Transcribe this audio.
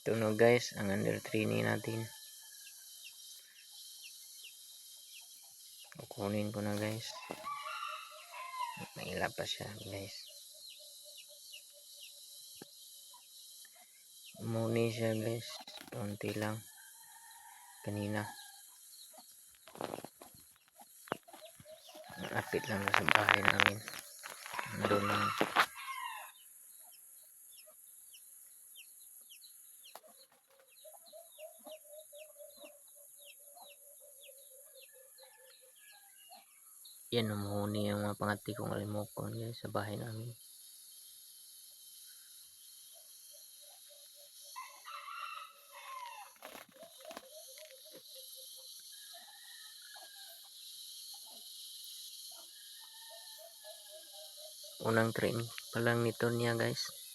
Ito na guys, ang under training natin. Kukunin ko na guys. Mahila pa siya guys. Muni siya guys. Kunti lang. Kanina. Lapit lang sa bahay namin. Doon lang. Yan, umuhuni yung mga pangati kong alimokon guys sa bahay namin. Unang train pa lang nito niya guys.